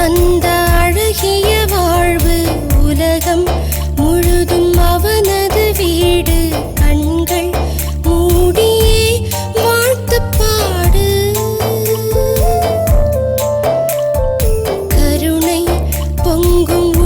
தந்த அழகிய வாழ்வு உலகம் முழுதும் அவனது வீடு. கண்கள் மூடியே வாழ்த்து பாடு. கருணை பொங்கும்